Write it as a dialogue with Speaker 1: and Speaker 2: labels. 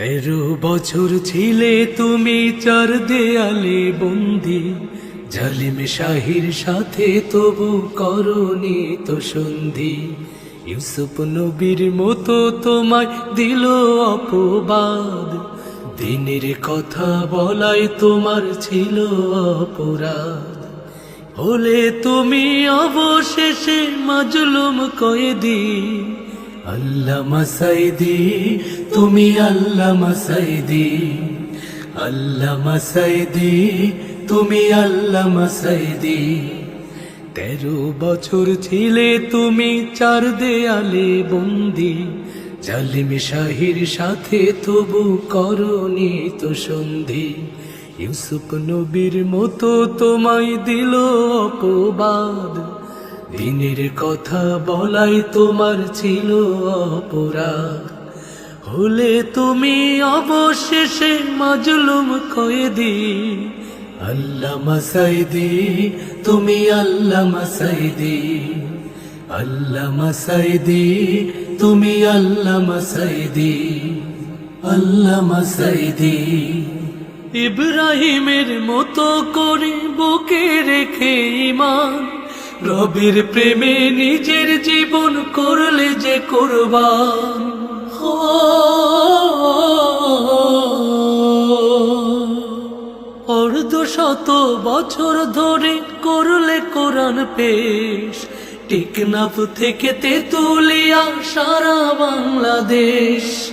Speaker 1: তেরো বছর ছিলে তুমি চার দেয়ালে বন্দি। জালিম শাহির সাথে তবু করনি তো সন্ধি। ইউসুফ নবীর মতো তোমায় দিল অপবাদ। দিনের কথা বলাই তোমার ছিল অপরাধ। হলে তুমি অবশেষে মাজলুম কয়েদি। আল্লাহ মাসাইদি তুমি আল্লাহ মাসাইদি আল্লাহ মাসাইদি তুমি আল্লাহ মাসাইদি তেরো বছর ছিলে তুমি চার দেয়ালে বন্দি। জালিম শাহির সাথে তবু করনি তো সন্ধি। ইউসুফ নবীর মতো তোমায় দিল অপবাদ। দিনের কথা বলাই তোমার ছিল অপরাধ। হলে তুমি অবশেষে মাজলুম কয়েদি আল্লাহ মাসাইদি তুমি আল্লাহ মাসাইদি আল্লাহ মাসাইদি তুমি আল্লাহ মাসাইদি আল্লাহ মাসাইদি ইব্রাহিমের মতো করে বুকে রেখে ইমান রবির প্রেমে নিজের জীবন করলে যে কোরবান। অর্ধ শত বছর ধরে করলে কোরআন পেশ। টেকনাফ থেকে তেতুলিয়া, সারা বাংলাদেশ।